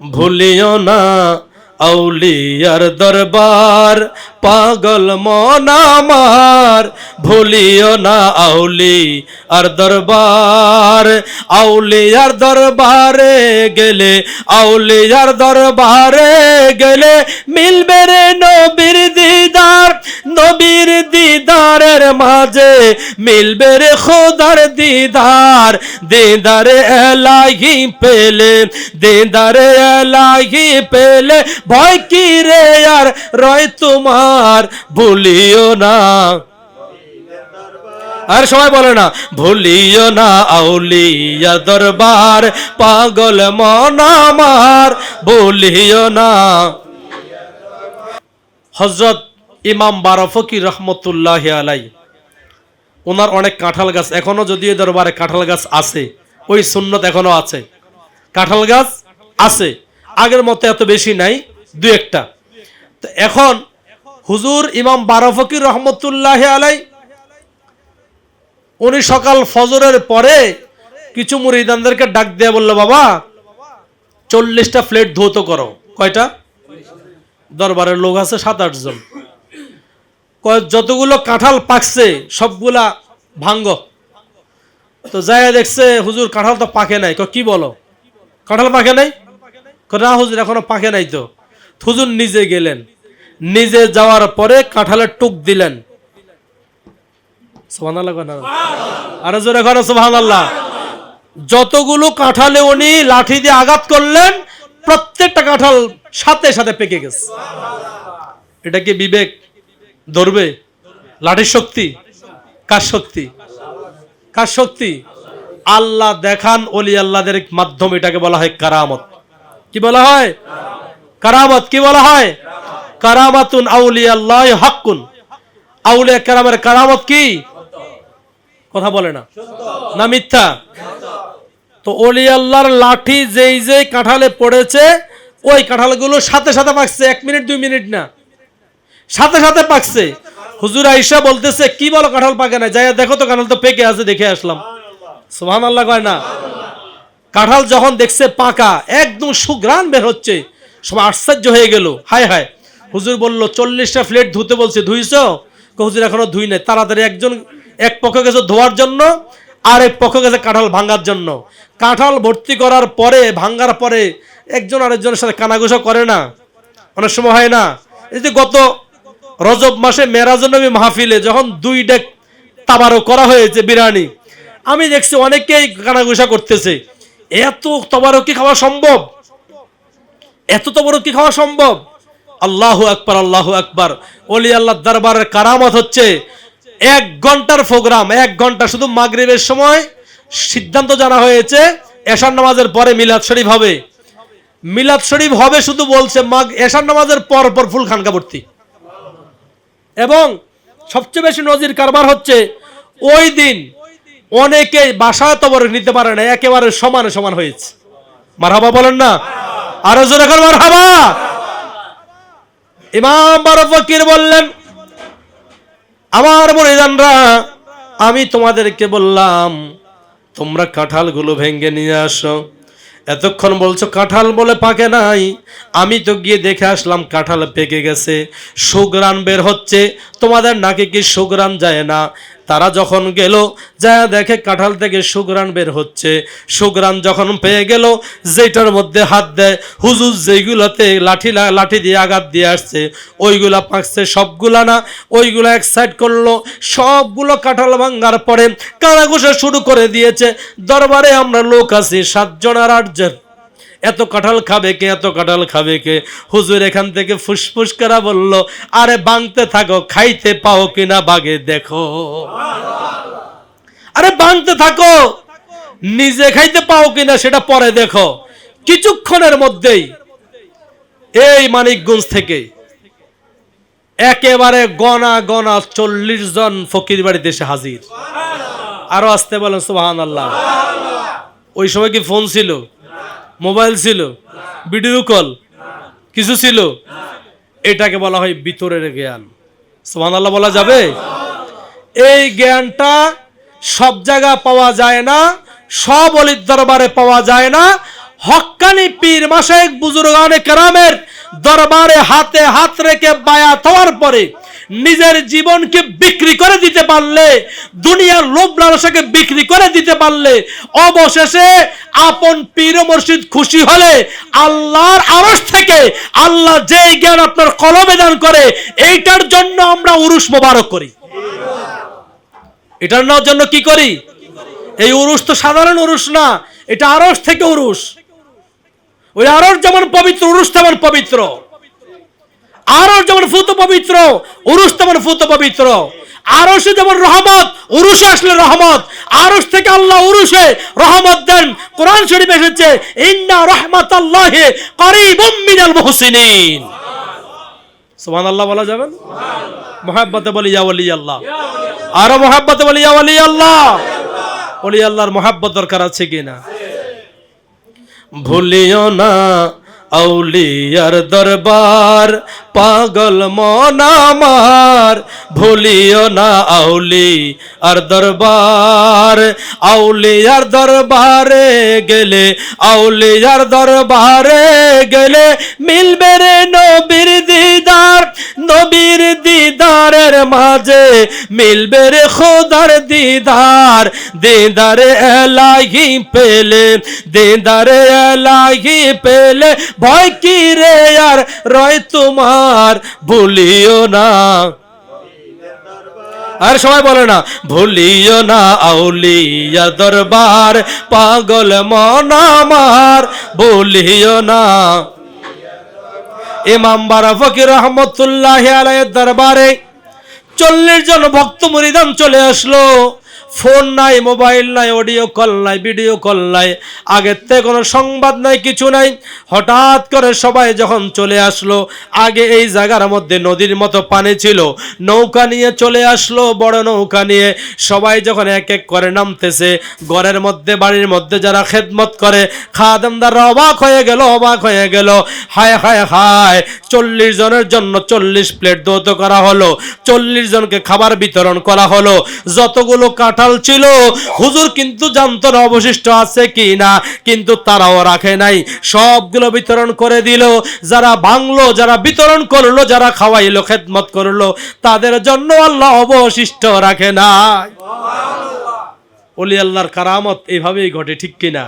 ভুলিও না আউলিয়ার দরবার। পাগল মন আমার, ভুলিও না আউলি আর দরবার। আউলিয়ার দরবারে গেলে আউলিয়ার দরবারে গেলে মিলবে রে নবীর দিদার, নবীর দিদারের মাঝে মিলবে রে খোদার দিদার। দিদারে এলাহি পেলে, দিদারে এলাহি পেলে, ভয় কি রে আর রয় তোমার ভুলিও না। আর সবাই বলে না, ভুলিও না আউলিয়া দরবার, পাগল মন আমার, ভুলিও না। হজরত ইমাম বারা ফকির রহমতুল্লাহ আলাই ওনার অনেক কাঁঠাল গাছ এখনও যদিও দরবারে কাঁঠাল গাছ আছে, ওই সুন্নত এখনও আছে। কাঁঠাল গাছ আছে, আগের মতো এত বেশি নাই, দু একটা। তো এখন হুজুর ইমাম বারা ফকির রহমতুল্লাহ আলাই, উনি সকাল ফজরের পরে কিছু মুরিদানদেরকে ডাক দিয়ে বলল, বাবা, চল্লিশটা প্লেট ধৌত করো। কয়টা? দরবারের লোক আছে সাত আটজন যতগুলো কাঁঠাল পাকছে, সবগুলা ভাঙ্গ। তো যাই দেখছে, হুজুর, কাঁঠাল তো পাকে নাই। কি বলো? কাঁঠাল পাকে নাই? না হুজুর, এখনও পাকে নাই তো হুজুর নিজে গেলেন। নিজে যাওয়ার পরে কাঁঠালের টুক দিলেন? আরও জোরে করো সুবহানাল্লাহ। যতগুলো কাঁঠালে উনি লাঠি দিয়ে আঘাত করলেন, প্রত্যেকটা কাঁঠাল সাথে সাথে পেকে গেছে। এটা কি বিবেক? ধরবে? লাঠির শক্তি? কার শক্তি? কার শক্তি? আল্লাহ দেখান অলি আল্লাহদের মাধ্যমে এটাকে বলা হয় কারামত। কি বলা হয়? কারামত কি বলা হয়? কারামাতুন আউলিয়া আল্লাহ হাক্কুন। আউলিয়া কারামের কারামত কি? কথা বলে না। না মিথ্যা? তো আল্লাহর লাঠি যেই যেই কাঁঠালে পড়েছে, ওই কাঁঠালগুলো সাথে সাথে পাকছে। এক মিনিট, দুই মিনিট না। সাথে সাথে পাকছে। হুজুর আইসা বলতেছে, কি বলো কাঁঠাল পাকে না? যাই দেখো তো কাঁঠাল তো পেকে আছে, দেখে আসলাম। সুহান আল্লাহ কয় না? কাঁঠাল যখন দেখছে পাকা, একদম সুগ্রান বের হচ্ছে। সব আশ্চর্য হয়ে গেল। হায় হায়। হুজুর বলল, চল্লিশটা প্লেট ধুতে বলছে, ধুইছ? হুজুর, এখনও ধুই নাই। তাড়াতাড়ি একজন, এক পক্ষ গেছে ধোয়ার জন্য, আর এক পক্ষ গেছে কাঁঠাল ভাঙার জন্য। কাঁঠাল ভর্তি করার পরে, ভাঙার পরে একজন আরেকজনের সাথে কানাঘুষা করে না। অনেক সময় হয় না। এই যে গত রজব মাসে মেরাজনবী মাহফিলে যখন দুই ডেক তাবারও করা হয়েছে বিরিয়ানি, আমি দেখছি অনেকেই কানাঘুষা করতেছে। এত তবারও কি খাওয়া সম্ভব? এত তবারও কি খাওয়া সম্ভব? আল্লাহ আকবার আল্লাহ আকবার। অলি আল্লাহ দরবারের কারামত হচ্ছে এক ঘণ্টার প্রোগ্রাম, এক ঘণ্টা শুধু মাগরিবের সময়। সিদ্ধান্ত জানা হয়েছে, এশার নামাজের পরে মিলাদ শরীফ হবে। মিলাদ শরীফ হবে শুধু বলছে মাগ এশার নামাজের পর পর ফুল খানকা ভর্তি। এবং সবচেয়ে বেশি নজির কারবার হচ্ছে, ওই দিন অনেকে বাসায় তবর নিতে পারে না, একেবারে সমানে সমান হয়েছে। মারহাবা বলেন না? আরও জোরে মারহাবা! ইমাম বারো ফকির বললেন, আমার মরিদানরা আমি তোমাদেরকে বললাম, তোমরা কাঁঠালগুলো ভেঙে নিয়ে আসো। এতক্ষণ বলছো কাঁঠাল বলে পাকে নাই। আমি তো গিয়ে দেখে আসলাম কাঁঠাল পেকে গেছে। সুগ্রান বের হচ্ছে। তোমাদের নাকে কি সুগ্রান যায় না? তারা যখন গেল যা দেখে কাঁঠাল থেকে সুগ্রান বের হচ্ছে। সুগ্রান যখন পেয়ে গেল যেটার মধ্যে হাত দেয়, হুজুর যেগুলোতে লাঠি লাঠি দিয়ে আঘাত দিয়ে আসছে, ওইগুলা পাকছে সবগুলা না, ওইগুলো এক সাইড করল, সবগুলো কাঁঠাল ভাঙ্গার পরে কানাঘুষা শুরু করে দিয়েছে, দরবারে আমরা লোক আছি, সাতজন আর আটজন। এত কাঁঠাল খাবে কে, এত কাঁঠাল খাবে কে? হুজুর এখান থেকে ফুসফুস করা বলল, আরে বাংতে থাকো, খাইতে পাও কিনা বাগে দেখো। আরে বাংতে থাকো, নিজে খাইতে পাও কিনা সেটা পরে দেখো। কিছুক্ষণের মধ্যেই এই মানিকগঞ্জ থেকে একেবারে গনা গনা চল্লিশ জন ফকির বাড়িতে এসে হাজির। আরও আসতে বলেন সুবাহান আল্লাহ ওই সময় কি ফোন ছিল? মোবাইল ছিল ভিডিও কল কিছু ছিল, এটাকে বলা হয় ভিতরের জ্ঞান। সোমান আল্লাহ বলা যাবে? এই জ্ঞানটা সব জায়গা পাওয়া যায় না, সব অলির দরবারে পাওয়া যায় না হক্কানি পীর মাসায়েক বুজুর্গানে কেরামের দরবারে হাতে হাত রেখে বায়াত হওয়ার পরে নিজের জীবনকে বিক্রি করে দিতে পারলে, দুনিয়ার লোভ লালসাকে বিক্রি করে দিতে পারলে, অবশেষে আপন পীর মুর্শিদ খুশি হলে আল্লাহর আরশ থেকে আল্লাহ যে জ্ঞান আপনার কলমে দান করে, এইটার জন্য আমরা উরুস মোবারক করি। এটার জন্য কি করি? এই উরুস তো সাধারণ উরুস না, এটা আরস থেকে উরুস ওই আরস যেমন পবিত্র উরুস তেমন পবিত্র। আরস যেমন ফুত পবিত্র উরুস তেমন ফুত পবিত্র। আরসে যেমন রহমত উরুসে আসলে রহমত। আরস থেকে আল্লাহ উরুসে রহমত দেন। কোরআন শরীফ এসেছে, ইন্না রহমাতাল্লাহি করিবুম মিনাল মুহসিনিন। সুবহানাল্লাহ বলা যাবেন মোহাব্বতে বলি, ইয়া ওলি আল্লাহ আরও মোহাব্বতে বলি, ইয়া ওলি আল্লাহ ওলি আল্লাহর মোহাব্বত দরকার আছে কিনা? ভুলিও না আউলিয়ার দরবার, পাগল মনামার ভুলিও না আউলি আর দরবার, আউলিয়ার দরবারে গেলে, আউলিয়ার দরবারে গেলে মিলবে রে মাঝে মিলবে রে খোদার দিদার। দিদারে এলাহি পেলে, দিদারে এলাহি পেলে। ভয় কি রে আর রয় তোমার, ভুলিও না। আর সবাই বলে না, ভুলিও না আউলিয়া দরবার, পাগল মন আমার, ভুলিও না। ইমাম বারা ফকির রহমতুল্লাহ আলাইয়ের দরবারে চল্লিশ জন ভক্ত মরিদান চলে আসলো। ফোন নাই, মোবাইল নাই, অডিও কল নাই, ভিডিও কল নাই আগের থেকে কোনো সংবাদ নাই, কিছু নাই। হঠাৎ করে সবাই যখন চলে আসলো, আগে এই জায়গার মধ্যে নদীর মতো পানি ছিল, নৌকা নিয়ে চলে আসলো, বড় নৌকা নিয়ে। সবাই যখন এক এক করে নামতেছে, ঘরের মধ্যে, বাড়ির মধ্যে যারা খেদমত করে খাওয়া খাদামদাররা অবাক হয়ে গেল, অবাক হয়ে গেল। হায় হায় হায়, চল্লিশ জনের জন্য চল্লিশ প্লেট দৌত করা হলো, চল্লিশ জনকে খাবার বিতরণ করা হলো, যতগুলো কাঁঠাল ছিল। হুজুর কিন্তু জানতো না অবশিষ্ট আছে কি না কিন্তু তারাও রাখে নাই। সবগুলো বিতরণ করে দিল। যারা ভাঙলো, যারা বিতরণ করল, যারা খাওয়াইলো, খেদমত করল, তাদের জন্য আল্লাহ অবশিষ্ট রাখে নাই। ওলি আল্লাহর কারামত এইভাবেই ঘটে, ঠিক কিনা?